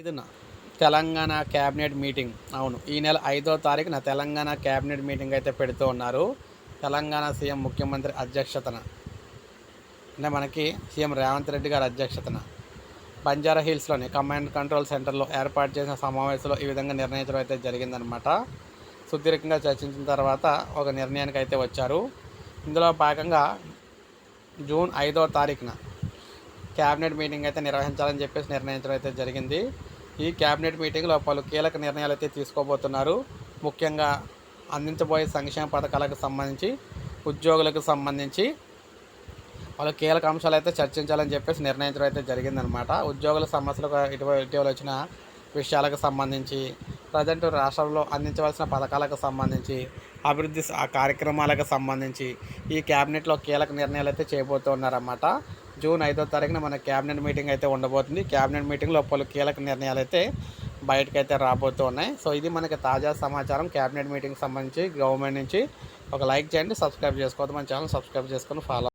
ఐదున Telangana cabinet meeting. అవును. ఈ నెల ఐదో తారీఖున తెలంగాణ క్యాబినెట్ మీటింగ్ అయితే పెడుతూ ఉన్నారు. తెలంగాణ సీఎం ముఖ్యమంత్రి అధ్యక్షతన. అంటే మనకి సీఎం రేవంత్ రెడ్డి గారి అధ్యక్షతన. బంజారా హిల్స్లోని కమాండ్ కంట్రోల్ సెంటర్లో ఏర్పాటు చేసిన సమావేశంలో ఈ విధంగా నిర్ణయించడం అయితే జరిగిందనమాట సుదీర్ఘంగా చర్చించిన తర్వాత ఒక నిర్ణయానికి అయితే వచ్చారు. ఇందులో భాగంగా జూన్ ఐదో తారీఖున క్యాబినెట్ మీటింగ్ అయితే నిర్వహించాలని చెప్పేసి నిర్ణయించడం అయితే జరిగింది. ఈ క్యాబినెట్ మీటింగ్లో పలు కీలక నిర్ణయాలు అయితే తీసుకోబోతున్నారు. ముఖ్యంగా అందించబోయే సంక్షేమ పథకాలకు సంబంధించి ఉద్యోగులకు సంబంధించి పలు కీలక అంశాలు అయితే చర్చించాలని చెప్పేసి నిర్ణయించడం అయితే జరిగిందనమాట. ఉద్యోగుల సమస్యలకు ఇటీవల ఇటీవల వచ్చిన విషయాలకు సంబంధించి ప్రజెంట్ రాష్ట్రంలో అందించవలసిన పథకాలకు సంబంధించి అభివృద్ధి ఆ కార్యక్రమాలకు సంబంధించి ఈ క్యాబినెట్లో కీలక నిర్ణయాలు అయితే చేయబోతున్నారన్నమాట. జూన్ ఐదో తారీఖున మన క్యాబినెట్ మీటింగ్ అయితే ఉండబోతుంది. క్యాబినెట్ మీటింగ్లో పలు కీలక నిర్ణయాలు అయితే బయటకైతే అయితే రాబోతూ ఉన్నాయి. సో ఇది మనకి తాజా సమాచారం. క్యాబినెట్ మీటింగ్ సంబంధించి గవర్నమెంట్ నుంచి ఒక లైక్ చేయండి సబ్స్క్రైబ్ చేసుకోవద్దు. మన ఛానల్ సబ్స్క్రైబ్ చేసుకొని ఫాలో